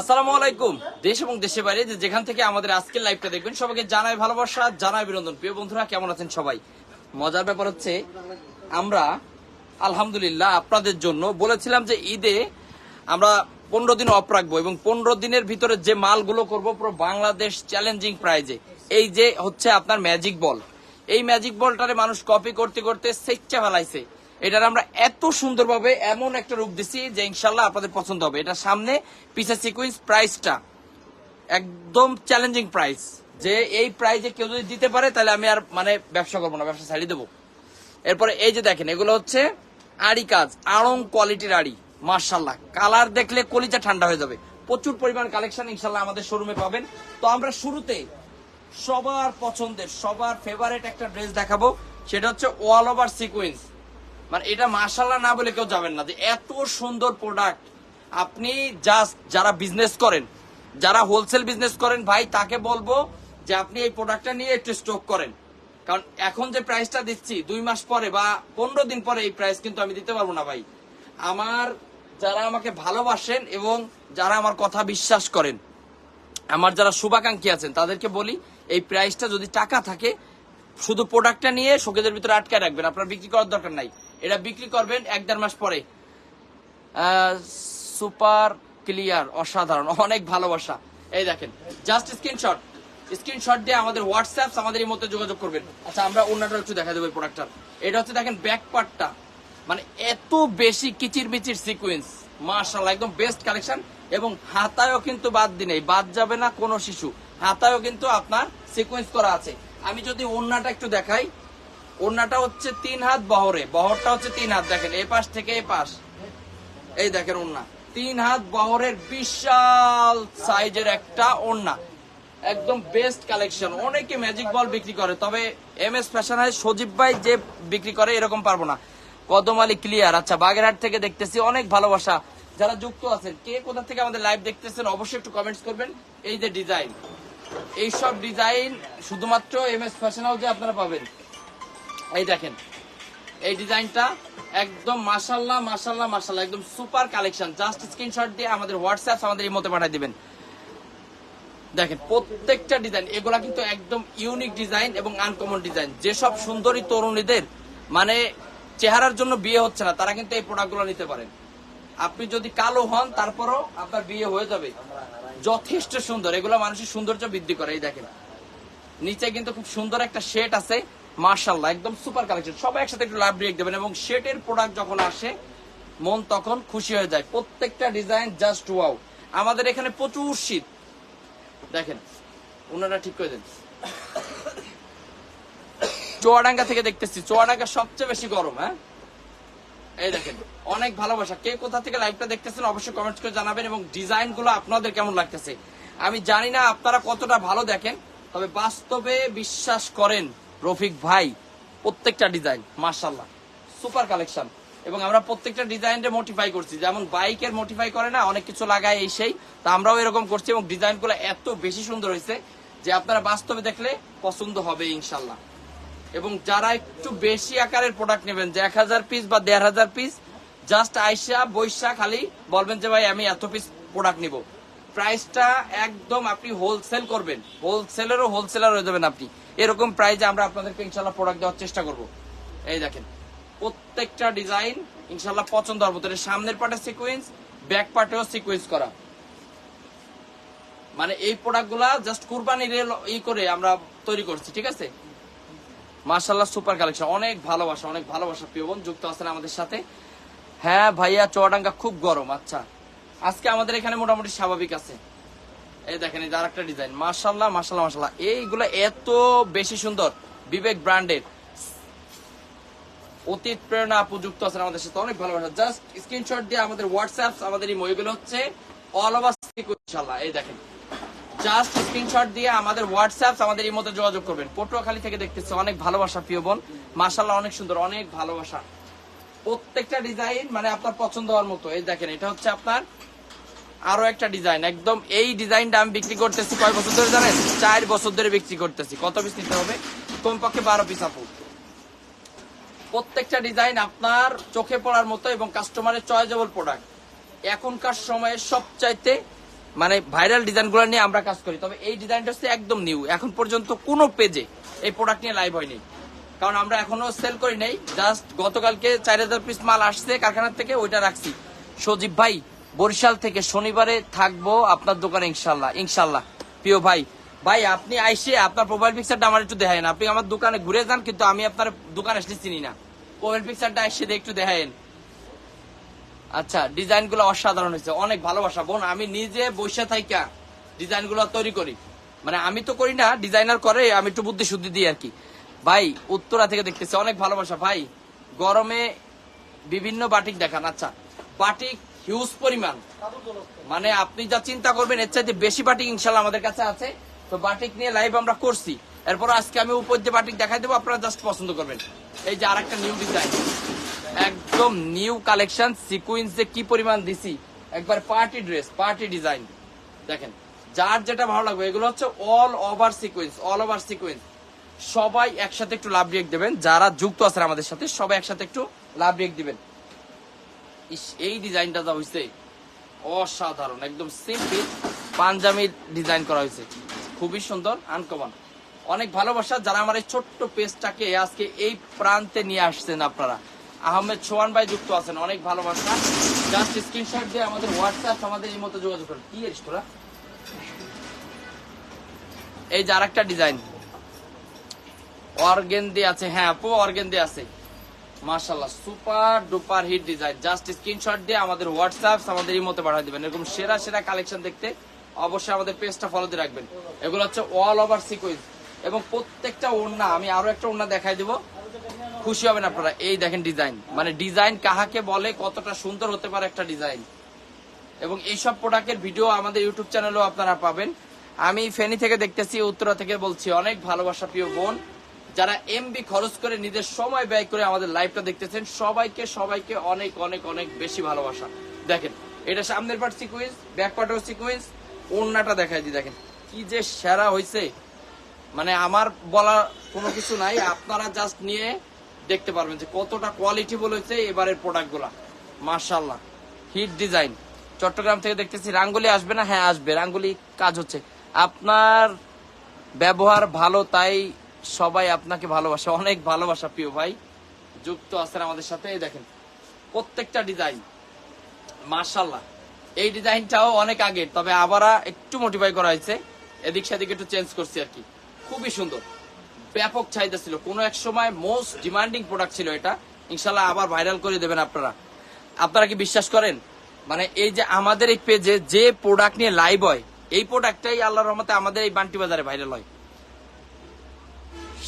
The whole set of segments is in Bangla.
আসসালামু আলাইকুম। দেশ এবং দেশের বাইরে যে যেখান থেকে আমাদের আজকের লাইভটা দেখবেন, সবাইকে জানাই ভালোবাসা, জানাই বিনোদন প্রিয় বন্ধুরা, কেমন আছেন সবাই? মজার ব্যাপার হচ্ছে, আমরা, আলহামদুলিল্লাহ, আপনাদের জন্য বলেছিলাম যে ঈদে আমরা পনেরো দিন অফ রাখব এবং পনেরো দিনের ভিতরে যে মালগুলো করব, পুরো বাংলাদেশ চ্যালেঞ্জিং প্রাইজে এই যে হচ্ছে আপনার ম্যাজিক বল এই ম্যাজিক বলটারে মানুষ কপি করতে করতে সেচ্চা ফেলাইছে। এটার আমরা এত সুন্দরভাবে এমন একটা রূপ দিছি যে ইনশাল্লাহ আপনাদের পছন্দ হবে। এটা সামনে পিসা সিকুয়েন্স প্রাইসটা একদম চ্যালেঞ্জিং প্রাইস যে এই প্রাইজে কেউ যদি দিতে পারে, তাহলে আমি আর মানে ব্যবসা করব না, ব্যবসা ছাড়িয়ে দেবো। এরপরে এই যে দেখেন, এগুলো হচ্ছে আড়ি কাজ, আড়ং কোয়ালিটির আড়ি মার্শাল্লাহ কালার দেখলে কলিজা ঠান্ডা হয়ে যাবে। প্রচুর পরিমাণ কালেকশন ইনশাল্লাহ আমাদের শোরুমে পাবেন। তো আমরা শুরুতে সবার পছন্দের, সবার ফেভারেট একটা ড্রেস দেখাবো। সেটা হচ্ছে ওয়াল ওভার সিকুয়েন্স মানে এটা মার্শাল্লাহ না বলে কেউ যাবেন না যে এত সুন্দর প্রোডাক্ট আপনি জাস্ট যারা বিজনেস করেন, যারা হোলসেল বিজনেস করেন, ভাই, তাকে বলব যে আপনি এই প্রোডাক্টটা নিয়ে একটু স্টক করেন। কারণ এখন যে প্রাইসটা দিচ্ছি, দুই মাস পরে বা পনেরো দিন পরে এই প্রাইস কিন্তু আমি দিতে পারব না, ভাই। আমার যারা আমাকে ভালোবাসেন এবং যারা আমার কথা বিশ্বাস করেন, আমার যারা শুভাকাঙ্ক্ষী আছেন, তাদেরকে বলি, এই প্রাইসটা যদি টাকা থাকে, শুধু প্রোডাক্টটা নিয়ে শোকেজের ভিতরে আটকায় রাখবেন, আপনার বিক্রি করার দরকার নাই। এটা বিক্রি করবেন এক দেড় মাস পরে। সুপার ক্লিয়ার, অসাধারণ, অনেক ভালোবাসা। এই দেখেন জাস্ট স্ক্রিনশট স্ক্রিনশট দিয়ে আমাদের হোয়াটসঅ্যাপ আমাদের এই মধ্যে যোগাযোগ করবেন। আচ্ছা আমরা অন্যটা একটু দেখা দেবো প্রোডাক্টটা এটা হচ্ছে দেখেন ব্যাক পার্টটা মানে এত বেশি কিচির মিচির সিকুয়েন্স মার্শাল্লাহ একদম বেস্ট কালেকশন এবং হাতায়ও কিন্তু বাদ দি নেই। বাদ যাবে না কোনো শিশু। হাতায়ও কিন্তু আপনার সিকুয়েন্স করা আছে। আমি যদি ওন্নাটা একটু দেখাই ওন্নাটা হচ্ছে তিন হাত বহরে, বহরটা হচ্ছে তিন হাত, দেখেন এই পাশ থেকে এই পাশ। এই দেখেন ওন্না তিন হাত বহরের বিশাল সাইজের একটা ওন্না একদম বেস্ট কালেকশন অনেকে ম্যাজিক বল বিক্রি করে, তবে M S fashion house Sajib ভাই যে বিক্রি করে, এরকম পারব না। কদম আলী ক্লিয়ার আচ্ছা বাগেরহাট থেকে দেখতেছি অনেক ভালোবাসা। যারা যুক্ত আছেন, কে কোথা থেকে আমাদের লাইভ দেখতেছেন, অবশ্যই একটু কমেন্টস করবেন। এই যে ডিজাইন এইসব ডিজাইন শুধুমাত্র এম এস ফ্যাশন হাউসে আপনারা পাবেন। এই দেখেন, এই ডিজাইনটা একদম মাশাল্লাহ মাশাল্লাহ মাশাল্লাহ, একদম সুপার কালেকশন। জাস্ট স্ক্রিনশট দিয়ে আমাদের হোয়াটসঅ্যাপ আমাদের ইমোতে পাঠিয়ে দিবেন। দেখেন, প্রত্যেকটা ডিজাইন, এগুলা কিন্তু একদম ইউনিক ডিজাইন এবং আনকমন ডিজাইন। যেসব সুন্দরী তরুণীদের মানে চেহারার জন্য বিয়ে হচ্ছে না, তারা কিন্তু এই প্রোডাক্টগুলো নিতে পারেন। আপনি যদি কালো হন, তারপরও আপনার বিয়ে হয়ে যাবে। যথেষ্ট সুন্দর, এগুলো মানুষের সৌন্দর্য বৃদ্ধি করে, এই দেখেন। নিচে কিন্তু খুব সুন্দর একটা শেড আছে মার্শাল্লাহ একদম সুপার কালেকশন। সবাই একসাথে একটু লাভ ব্রেক দেবেন এবং শেডের প্রোডাক্ট যখন আসে, মন তখন খুশি হয়ে যায়। প্রত্যেকটা ডিজাইন জাস্ট ওয়াও আমাদের এখানে প্রচুর শীত। দেখেন ওনারা ঠিক করে দেন। চুয়াডাঙ্গা থেকে দেখতেছি। চুয়াডাঙ্গা সবচেয়ে বেশি গরম হ্যাঁ? এই দেখেন, অনেক ভালোবাসা। কে কোথা থেকে লাইভটা দেখতেছেন অবশ্যই কমেন্ট করে জানাবেন এবং ডিজাইনগুলো আপনাদের কেমন লাগতেছে? আমি জানি না আপনারা কতটা ভালো দেখেন, তবে বাস্তবে বিশ্বাস করেন রফিক ভাই, প্রত্যেকটা ডিজাইন মার্শাল্লাহ সুপার কালেকশন এবং আমরা প্রত্যেকটা ডিজাইনটা মোটিফাই করছি। যেমন বাইকের মোটিফাই করে না, অনেক কিছু লাগায় এই সেই। তা আমরাও এরকম করছি এবং ডিজাইনগুলো এত বেশি সুন্দর হয়েছে যে আপনারা বাস্তবে দেখলে পছন্দ হবে ইনশাল্লাহ এবং যারা একটু বেশি আকারের প্রোডাক্ট নেবেন, যে এক হাজার পিস বা দেড় হাজার পিস জাস্ট আইসা বৈশা খালি বলবেন যে, ভাই, আমি এত পিস প্রোডাক্ট নিব। প্রাইসটা একদম আপনি হোলসেল করবেন। হোলসেলেরও হোলসেলার হয়ে যাবেন আপনি। এরকম প্রাইজে আমরা আপনাদেরকে ইনশাল্লাহ প্রোডাক্ট দেওয়ার চেষ্টা করব। এই দেখেন, প্রত্যেকটা ডিজাইন ইনশাল্লাহ পছন্দ হবে তোর সামনের পার্টে সিকোয়েন্স ব্যাক পার্টেও সিকোয়েন্স করা। মানে এই প্রোডাক্টগুলা জাস্ট কুরবানি কুরবানির ই করে আমরা তৈরি করছি, ঠিক আছে? মার্শাল্লাহ সুপার কালেকশন অনেক ভালোবাসা অনেক ভালোবাসা, প্রিয় বোন, যুক্ত আছেন আমাদের সাথে। হ্যাঁ ভাইয়া চুয়াডাঙ্গা খুব গরম আচ্ছা। আজকে আমাদের এখানে মোটামুটি স্বাভাবিক আছে। এই দেখেন, এই আর একটা ডিজাইন। মার্শাল্লাহ মার্শাল্লাহ মার্শাল্লাহ এইগুলো এত বেশি সুন্দর, বিবেক ব্র্যান্ডের। অতীত প্রেরণা আপু যুক্ত আছেন আমাদের সাথে, অনেক ভালোবাসা। জাস্ট স্ক্রিনশট দিয়ে আমাদের হোয়াটসঅ্যাপ আমাদের এই মইগুলো হচ্ছে অল ওভার ইনশাল্লাহ এই দেখেন, জাস্ট স্ক্রিনশট দিয়ে আমাদের হোয়াটসঅ্যাপ আমাদের এই মতো যোগাযোগ করবেন। পটুয়াখালী থেকে দেখতেছে অনেক ভালোবাসা, প্রিয় বোন। মার্শাল্লাহ অনেক সুন্দর, অনেক ভালোবাসা। প্রত্যেকটা ডিজাইন মানে আপনার পছন্দ হওয়ার মতো। এই দেখেন, এটা হচ্ছে আপনার আরও একটা ডিজাইন একদম এই ডিজাইনটা আমি বিক্রি করতেছি কয় বছর ধরে জানেন? চার বছর ধরে বিক্রি করতেছি। কত পিস নিতে হবে? কমপক্ষে বারো পিস আপু। প্রত্যেকটা ডিজাইন আপনার চোখে পড়ার মতো এবং কাস্টমারের চয়েজেবল প্রোডাক্ট এখনকার সময়ে সবচাইতে মানে ভাইরাল ডিজাইনগুলো নিয়ে আমরা কাজ করি। তবে এই ডিজাইনটা হচ্ছে একদম নিউ এখন পর্যন্ত কোনো পেজে এই প্রোডাক্ট নিয়ে লাইভ হয়নি। কারণ আমরা এখনও সেল করি নাই। জাস্ট গতকালকে চার হাজার পিস মাল আসছে কারখানার থেকে, ওইটা রাখছি। সজীব ভাই, বরিশাল থেকে শনিবারে থাকব আপনার দোকানে ইনশাল্লাহ ইনশাল্লাহ। প্রিয় ভাই ভাই, আপনি আইসে আপনার প্রোফাইল পিকচারটা আমার একটু দেখায়েন। আপনি আমার দোকানে ঘুরে যান, কিন্তু আমি আপনার দোকানে আসলে চিনি না। প্রোফাইল পিকচারটা দিয়ে একটু দেখায়েন। আচ্ছা ডিজাইনগুলো অসাধারণ হয়েছে। অনেক ভালোবাসা। বোন, আমি নিজে বসে থাইকা ডিজাইনগুলো তৈরি করি। মানে আমি তো করি না, ডিজাইনার করে, আমি একটু বুদ্ধি শুদ্ধি দিই আর কি। ভাই, উত্তরা থেকে দেখতেছি, অনেক ভালোবাসা। ভাই, গরমে বিভিন্ন বাটিক দেখান আচ্ছা। বাটিক হিউজ পরিমাণ। মানে আপনি যা চিন্তা করবেন, এর চাইতে বেশি বাটিক ইনশাল্লাহ আমাদের কাছে আছে। তো বাটিক নিয়ে লাইভ আমরা করছি। এরপর আজকে আমি উপর দিয়ে বাটিক দেখাই দেবো, আপনারা জাস্ট পছন্দ করবেন। এই যে আরেকটা নিউ ডিজাইন একদম নিউ কালেকশন সিকুয়েন্স যে কি পরিমাণ দিছি। একবার পার্টি ড্রেস পার্টি ডিজাইন দেখেন, যার যেটা ভালো লাগবে, এগুলো হচ্ছে all over sequence all over sequence সবাই একসাথে একটু লাভ রিয়েক্ট দেবেন। যারা যুক্ত আছেন আমাদের সাথে, সবাই একসাথে একটু লাভ রিয়েক্ট দিবেন। এই ডিজাইনটা যা হয়েছে অসাধারণ। একদম সিম্পল পাঞ্জাবির ডিজাইন করা হয়েছে খুবই সুন্দর আনকমন অনেক ভালোবাসা। যারা আমার এই ছোট্ট পেজটাকে আজকে এই প্রান্তে নিয়ে আসছেন আপনারা। আহমেদ সোহান ভাই যুক্ত আছেন, অনেক ভালোবাসা। জাস্ট স্ক্রিনশট দিয়ে আমাদের হোয়াটসঅ্যাপ আমাদের এই মতো যোগাযোগ করেন। কি তোরা? এই যে আরেকটা ডিজাইন অর্গেন দিয়ে আছে হ্যাঁ আপু অর্গেন দিয়ে আছে। মাশাল্লাহ super duper hit design. Just screenshot দিয়ে আমাদের হোয়াটসঅ্যাপ আমাদের ইমোতে পাঠিয়ে দিবেন। এরকম সেরা সেরা কালেকশন দেখতে অবশ্যই আমাদের পেজটা ফলো দিয়ে রাখবেন। এগুলো হচ্ছে অল ওভার সিকুয়েন্স এবং প্রত্যেকটা ওড়না, আমি আরও একটা ওড়না দেখাই দিব। খুশি হবেন আপনারা। এই দেখেন ডিজাইন। মানে ডিজাইন কাহাকে বলে, কতটা সুন্দর হতে পারে একটা ডিজাইন। এবং এইসব প্রোডাক্টের ভিডিও আমাদের ইউটিউব চ্যানেলেও আপনারা পাবেন। আমি ফেনী থেকে দেখতেছি, উত্তরা থেকে বলছি, অনেক ভালোবাসা প্রিয় বোন। যারা এমবি খরচ করে নিজের সময় ব্যয় করে আমাদের লাইভটা দেখতেছেন, সবাইকে সবাইকে অনেক অনেক অনেক বেশি ভালোবাসা। দেখেন, এটা সামনের পার্ট সিকুয়েন্স ব্যাক পার্টও সিকুয়েন্স ওড়নাটা দেখাই দিই, দেখেন, কি যে সেরা হয়েছে মানে আমার বলার কোনো কিছু নাই, আপনারা জাস্ট নিয়ে দেখতে পারবেন যে কতটা কোয়ালিটি বলেছে এবারের প্রোডাক্টগুলা মার্শাল্লাহ হিট ডিজাইন চট্টগ্রাম থেকে দেখতেছি, রাঙ্গুলি আসবে না? হ্যাঁ আসবে। রাঙ্গুলি কাজ হচ্ছে। আপনার ব্যবহার ভালো, তাই সবাই আপনাকে ভালোবাসে, অনেক ভালোবাসা প্রিয় ভাই। যুক্ত আছেন আমাদের সাথে, এই দেখেন, প্রত্যেকটা ডিজাইন মার্শাল্লাহ এই ডিজাইনটাও অনেক আগের, তবে আবার একটু মোটিফাই করা হয়েছে। এদিক সেদিক একটু চেঞ্জ করছি আর কি। খুবই সুন্দর। ব্যাপক চাহিদা ছিল। কোনো এক সময় মোস্ট ডিমান্ডিং প্রোডাক্ট ছিল এটা। ইনশাল্লাহ আবার ভাইরাল করে দেবেন আপনারা। আপনারা কি বিশ্বাস করেন? মানে এই যে আমাদের এই পেজে যে প্রোডাক্ট নিয়ে লাইভ হয়, এই প্রোডাক্টটাই আল্লাহর রহমতে আমাদের এই বান্টি বাজারে ভাইরাল হয়।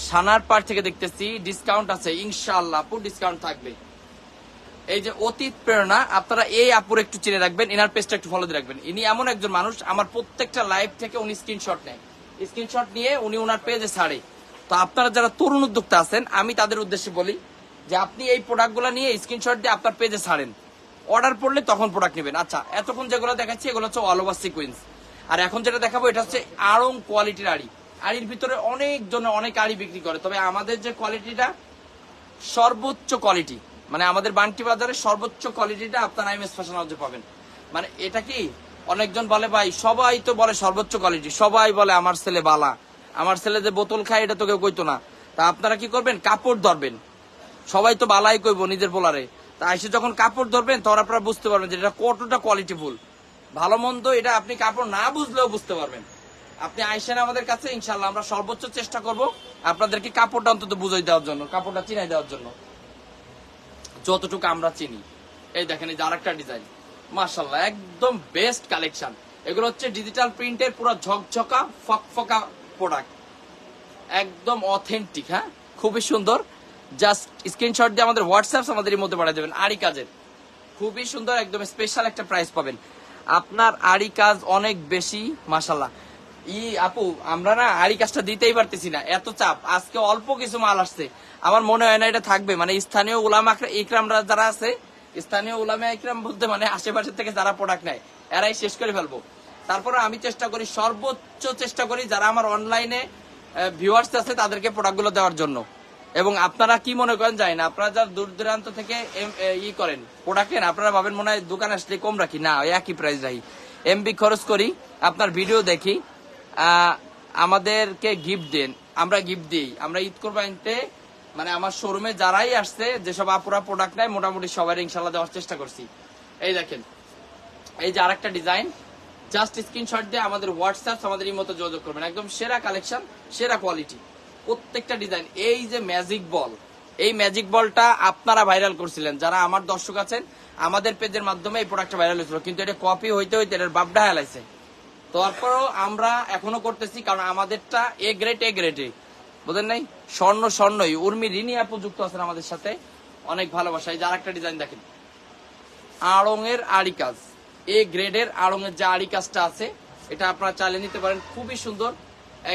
সানার পার থেকে দেখতেছি ডিসকাউন্ট আছে, ইনশাআল্লাহ আপু ডিসকাউন্ট থাকবে। এই যে অতীত প্রেরণা, আপনারা এই আপুর একটু চিনে রাখবেন এনার পেজটা একটু ফলো দিয়ে রাখবেন। ইনি এমন একজন মানুষ, আমার প্রত্যেকটা লাইভ থেকে উনি স্ক্রিনশট নেয়। স্ক্রিনশট নিয়ে উনি ওনার পেজে ছাড়ে। তো আপনারা যারা তরুণ উদ্যোক্তা আছেন, আমি তাদের উদ্দেশ্যে বলি যে আপনি এই প্রোডাক্টগুলো নিয়ে স্ক্রিনশট দিয়ে আপনার পেজে ছাড়েন। অর্ডার পড়লে তখন প্রোডাক্ট নেবেন। আচ্ছা এতক্ষণ যেগুলো দেখাচ্ছি, এগুলো হচ্ছে অল ওভার সিকুয়েন্স আর এখন যেটা দেখাবো, এটা হচ্ছে আড়ং কোয়ালিটির আড়ি। আড়ির ভিতরে অনেক জন অনেক আড়ি বিক্রি করে। তবে আমাদের যে কোয়ালিটিটা সর্বোচ্চ কোয়ালিটি মানে আমাদের বান্টি বাজারে সর্বোচ্চ কোয়ালিটিটা আপনারা এমএস ফ্যাশন হাউসে পাবেন। মানে এটা কি, অনেকজন বলে, ভাই, সবাই তো বলে সর্বোচ্চ কোয়ালিটি সবাই বলে আমার ছেলে বালা। আমার ছেলে যে বোতল খায়, এটা তো কেউ কইতো না। তা আপনারা কি করবেন? কাপড় ধরবেন। সবাই তো বালাই কইব নিজের পোলারে। তা এসে যখন কাপড় ধরবেন, তখন আপনারা বুঝতে পারবেন যে এটা কতটা কোয়ালিটি ফুল। ভালো মন্দ এটা আপনি কাপড় না বুঝলেও বুঝতে পারবেন। আপনি আইসেন আমাদের কাছে ইনশাল্লাহ আমরা সর্বোচ্চ চেষ্টা করব আপনাদেরকে কাপড়টা অন্তত বুঝাই দেওয়ার জন্য, কাপড়টা চিনাই দেওয়ার জন্য। যতটুকু আমরা চিনি। এই দেখেন, এই যে আরেকটা ডিজাইন। মার্শাল্লাহ একদম বেস্ট কালেকশন এগুলো হচ্ছে ডিজিটাল প্রিন্টের পুরো ঝকঝকা, ফকফকা প্রোডাক্ট একদম অথেন্টিক হ্যাঁ? খুবই সুন্দর। জাস্ট স্ক্রিনশট দিয়ে আমাদের হোয়াটসঅ্যাপ আমাদের এর মধ্যে পাঠিয়ে দেবেন আরি কাজের খুবই সুন্দর, একদম স্পেশাল একটা প্রাইস পাবেন। আপনার আরি কাজ অনেক বেশি মাসাল্লাহ ই আপু, আমরা না আরি কাজটা দিতেই পারতেছি না। এত চাপ। আজকে অল্প কিছু মাল আসছে। আমার মনে হয় না এটা থাকবে। মানে স্থানীয় উলামা ইকরামরা যারা আছে, স্থানীয় উলামা ইকরাম বলতে মানে আশেপাশে থেকে যারা প্রোডাক্ট নেয়, এরাই শেষ করে ফেলব। তারপরে আমি চেষ্টা করি, সর্বোচ্চ চেষ্টা করি যারা আমার অনলাইনে ভিউয়ার্স আছে, তাদেরকে প্রোডাক্টগুলো দেওয়ার জন্য। এবং আপনারা কি মনে করেন যায় না আপনারা যারা দূর দূরান্ত থেকে ই করেন প্রোডাক্ট আপনারা ভাবেন মনে হয় দোকান আসলে কম রাখি? না একই প্রাইস রাখি। এমবি খরচ করি, আপনার ভিডিও দেখি আমাদেরকে গিফট দেন। আমরা গিফট দিই। আমরা ঈদ কোরবানিতে মানে আমার শোরুমে যারাই আসছে, যেসব আপুরা প্রোডাক্ট নেয়, মোটামুটি সবাই ইনশাল্লাহ দেওয়ার চেষ্টা করছি। এই দেখেন, এই যে আরেকটা ডিজাইন জাস্ট স্ক্রিনশট দিয়ে আমাদের হোয়াটসঅ্যাপ আমাদের এই মতো যোগাযোগ করবেন। একদম সেরা কালেকশন সেরা কোয়ালিটি প্রত্যেকটা ডিজাইন এই যে ম্যাজিক বল এই ম্যাজিক বলটা আপনারা ভাইরাল করছিলেন। যারা আমার দর্শক আছেন, আমাদের পেজের মাধ্যমে এই প্রোডাক্টটা ভাইরাল হয়েছিল। কিন্তু এটা কপি হইতে হইতে এটার বাপটা হেলাইছে তারপরেও আমরা এখনও করতেছি, কারণ আমাদেরটা এ গ্রেড এ। গ্রেডে বুঝলেন নাই? স্বর্ণ, স্বর্ণই। উর্মি, রিনি আপু যুক্ত আছেন আমাদের সাথে। অনেক ভালোবাসা এই যে আরেকটা ডিজাইন দেখেন। আড়ং এর আড়ি কাজ। এ গ্রেডের আড়ং এর যে আড়ি কাজটা আছে, এটা আপনারা চালিয়ে নিতে পারেন। খুবই সুন্দর।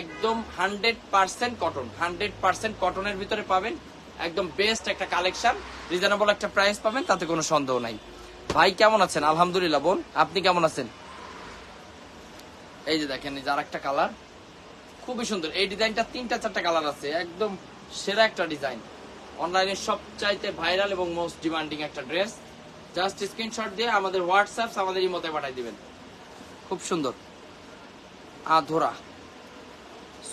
একদম hundred percent cotton hundred percent কটনের ভিতরে পাবেন। একদম বেস্ট একটা কালেকশন রিজনেবল একটা প্রাইস পাবেন। তাতে কোনো সন্দেহ নাই। ভাই, কেমন আছেন? আলহামদুলিল্লাহ, বোন। আপনি কেমন আছেন? এই যে দেখেন, এই আরেকটা কালার খুবই সুন্দর। এই ডিজাইনটা তিনটা চারটা কালার আছে, একদম সেরা একটা ডিজাইন। অনলাইনে সবচাইতে ভাইরাল এবং মোস্ট ডিমান্ডিং একটা ড্রেস জাস্ট স্ক্রিনশট দিয়ে আমাদের হোয়াটসঅ্যাপ আমাদের ইমোতে পাঠিয়ে দিবেন। খুব সুন্দর। আধরা।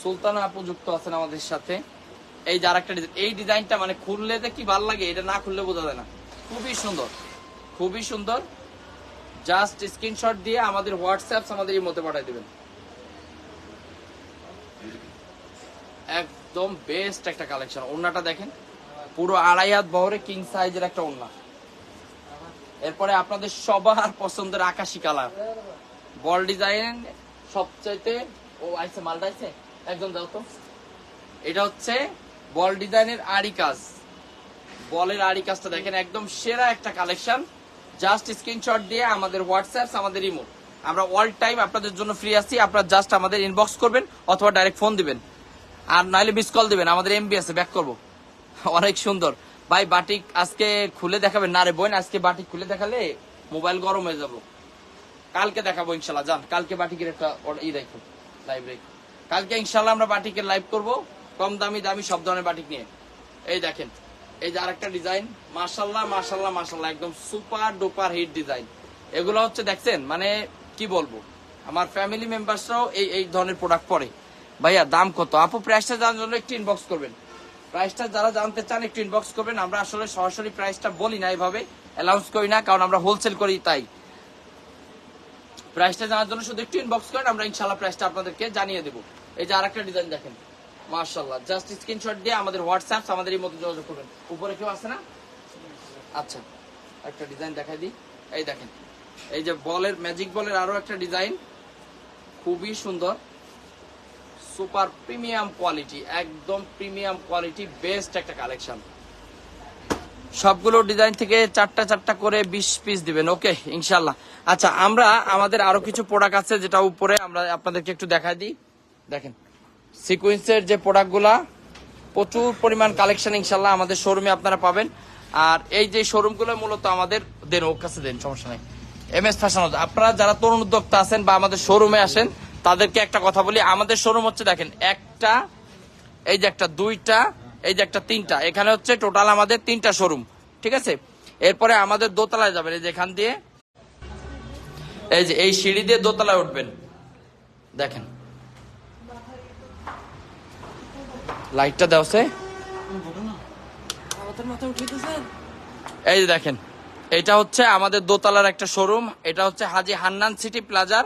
সুলতানা আপু যুক্ত আছেন আমাদের সাথে। এই যে আরেকটা ডিজাইন, এই ডিজাইনটা মানে খুললে যে কি ভালো লাগে, এটা না খুললে বোঝা যায় না। খুবই সুন্দর। খুবই সুন্দর। জাস্ট স্ক্রিনশট দিয়ে আমাদের হোয়াটসঅ্যাপ আমাদের ইমোতে পাঠিয়ে দেবেন। একদম বেস্ট একটা কালেকশন ওড়নাটা দেখেন। পুরো আড়াই হাত বহরে কিং সাইজের একটা ওড়না। এরপরে আপনাদের সবার পছন্দের আকাশি কালার। বল ডিজাইন সবচাইতে ও, আইছে, মালটা আইছে? একদম দাও তো। এটা হচ্ছে বল ডিজাইনের আড়ি কাজ। বলের আড়ি কাজটা দেখেন। একদম সেরা একটা কালেকশন জাস্ট স্ক্রিনশট দিয়ে আমাদের হোয়াটসঅ্যাপ আমাদের ইমো আমরা অল টাইম আপনাদের জন্য ফ্রি আছি, আপনারা জাস্ট আমাদের ইনবক্স করবেন অথবা ডাইরেক্ট ফোন দিবেন। আর নাইলে মিস কল দিবেন, আমাদের এমবি আছে ব্যাক করব। অনেক সুন্দর। ভাই, বাটিক আজকে খুলে দেখাবেন? না রে বোন, আজকে বাটিক খুলে দেখালে মোবাইল গরম হয়ে যাব। কালকে দেখাবো ইনশাল্লাহ, যান। কালকে বাটিকের একটা ই রাখো লাইভ রেখো কালকে ইনশাল্লাহ আমরা বাটিকের লাইভ করব, কম দামি দামি সব ধরনের বাটিক নিয়ে। এই দেখেন। এই যে আরেকটা ডিজাইন মাশাল্লাহ মাশাল্লাহ মাশাল্লাহ একদম সুপার ডুপার হিট ডিজাইন এগুলো হচ্ছে দেখছেন মানে কি বলব? আমার ফ্যামিলি মেম্বার্সরাও এই এই ধরনের প্রোডাক্ট পরে। ভাইয়া, দাম কত? আপু প্রাইসটা জানার জন্য একটু ইনবক্স করবেন। প্রাইসটা যারা জানতে চান, একটু ইনবক্স করবেন। আমরা আসলে সরাসরি প্রাইসটা বলি না এইভাবে অ্যালাউন্স করি না, কারণ আমরা হোলসেল করি তাই। প্রাইসটা জানার জন্য শুধু একটু ইনবক্স করেন, আমরা ইনশাল্লাহ প্রাইসটা আপনাদেরকে জানিয়ে দেবো। এই যে আরেকটা ডিজাইন দেখেন। মার্শাল্লাহ জাস্ট স্ক্রিনশট দিয়ে আমাদের হোয়াটসঅ্যাপ আমাদের এই মতো যোগাযোগ করবেন। উপরে কেউ আছে না? আচ্ছা একটা ডিজাইন দেখাই দিই। এই দেখেন, এই যে বলের ম্যাজিক বলের আরও একটা ডিজাইন খুবই সুন্দর। সুপার প্রিমিয়াম কোয়ালিটি একদম প্রিমিয়াম কোয়ালিটি বেস্ট একটা কালেকশন সবগুলো ডিজাইন থেকে চারটা চারটা করে বিশ পিস দিবেন। ওকে ইনশাল্লাহ আচ্ছা আমরা আমাদের আরও কিছু প্রোডাক্ট আছে যেটা উপরে আমরা আপনাদেরকে একটু দেখাই দিই। দেখেন সিকুয়েন্সের যে প্রোডাক্টগুলা প্রচুর পরিমাণ কালেকশন ইনশাল্লাহ আমাদের শোরুমে আপনারা পাবেন। আর এই যে শোরুমগুলো মূলত আমাদের, দেন ওর কাছে দেন, সমস্যা নেই। এম এস ফ্যাশন আপনারা যারা তরুণ উদ্যোক্তা আছেন বা আমাদের শোরুমে আসেন, তাদেরকে একটা কথা বলি, আমাদের শোরুম হচ্ছে দেখেন, একটা, এই যে একটা, দুইটা, এই যে একটা, তিনটা। এখানে হচ্ছে টোটাল আমাদের তিনটা শোরুম ঠিক আছে? এরপরে আমাদের দোতলায় যাবেন, এই যে এখান দিয়ে, এই যে এই সিঁড়ি দিয়ে দোতলায় উঠবেন। দেখেন লাইটটা দেওয়া এই দেখেন, এটা হচ্ছে আমাদের দোতলার একটা শোরুম এটা হচ্ছে হাজি হান্নান সিটি প্লাজার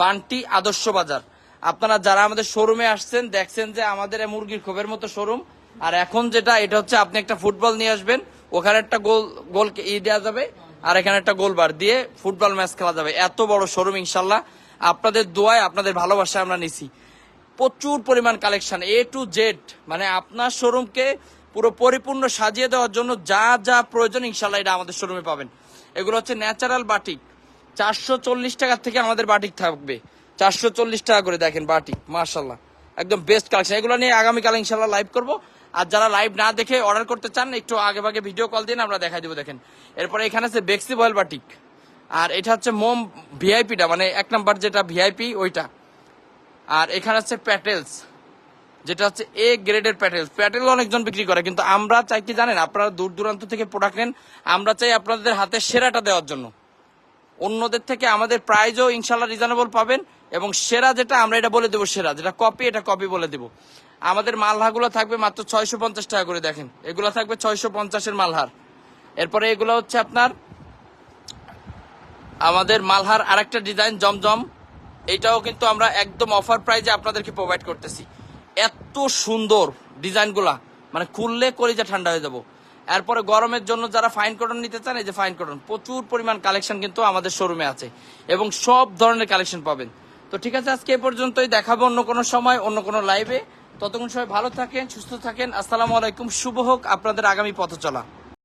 বান্টি আদর্শ বাজার। আপনারা যারা আমাদের শোরুমে আসছেন, দেখছেন যে আমাদের মুরগির খোপের মতো শোরুম আর এখন যেটা, এটা হচ্ছে আপনি একটা ফুটবল নিয়ে আসবেন, ওখানে একটা গোল গোল ই দেওয়া যাবে, আর এখানে একটা গোল বার দিয়ে ফুটবল ম্যাচ খেলা যাবে। এত বড় শোরুম ইনশাল্লাহ। আপনাদের দোয়ায়, আপনাদের ভালোবাসায় আমরা নিছি। প্রচুর পরিমাণ কালেকশন এ টু জেড মানে আপনার শোরুমকে পুরো পরিপূর্ণ সাজিয়ে দেওয়ার জন্য যা যা প্রয়োজন ইনশাল্লাহ এটা আমাদের শোরুমে পাবেন। এগুলো হচ্ছে ন্যাচারাল বাটিক চারশো চল্লিশ টাকা থেকে আমাদের বাটিক থাকবে। চারশো চল্লিশ টাকা করে দেখেন বাটিক মার্শাল্লাহ একদম বেস্ট কালেকশন এগুলো নিয়ে আগামীকাল ইনশাল্লাহ লাইভ করব। আর যারা লাইভ না দেখে অর্ডার করতে চান, একটু আগে ভাগে ভিডিও কল দিন আমরা দেখাই দেবো, দেখেন। এরপরে এখানে আছে বেক্সি বয়েল বাটিক আর এটা হচ্ছে মোম ভিআইপিটা মানে এক নাম্বার যেটা ভিআইপি ওইটা। আর এখানে হচ্ছে প্যাটেলস, যেটা হচ্ছে এ গ্রেডের প্যাটেল প্যাটেল অনেকজন বিক্রি করে, কিন্তু আমরা চাই কি জানেন, আপনারা দূর দূরান্ত থেকে প্রোডাক্ট নেন, আমরা চাই আপনাদের হাতে সেরাটা দেওয়ার জন্য। অন্যদের থেকে আমাদের প্রাইজও ইনশাল্লাহ রিজনেবল পাবেন, এবং সেরা যেটা, আমরা এটা বলে দেবো সেরা, যেটা কপি এটা কপি বলে দেবো। আমাদের মালহাগুলো থাকবে মাত্র ছয়শো পঞ্চাশ টাকা করে, দেখেন। এগুলো থাকবে ছয়শো পঞ্চাশের মালহার। এরপরে এগুলো হচ্ছে আপনার, আমাদের মালহার আরেকটা ডিজাইন জমজম। এটাও কিন্তু আমরা একদম অফার প্রাইজে আপনাদেরকে প্রোভাইড করতেছি। এত সুন্দর ডিজাইনগুলা। মানে খুললে কলিজা ঠান্ডা হয়ে যাব। এরপরে গরমের জন্য যারা ফাইন কটন নিতে চান, এই যে ফাইন কটন প্রচুর পরিমাণ কালেকশন কিন্তু আমাদের শোরুমে আছে। এবং সব ধরনের কালেকশন পাবেন। তো ঠিক আছে, আজকে এ পর্যন্তই। দেখাবো অন্য কোনো সময়, অন্য কোনো লাইভে ততক্ষণ সবাই ভালো থাকেন, সুস্থ থাকেন। আসসালামু আলাইকুম। শুভ হোক আপনাদের আগামী পথ চলা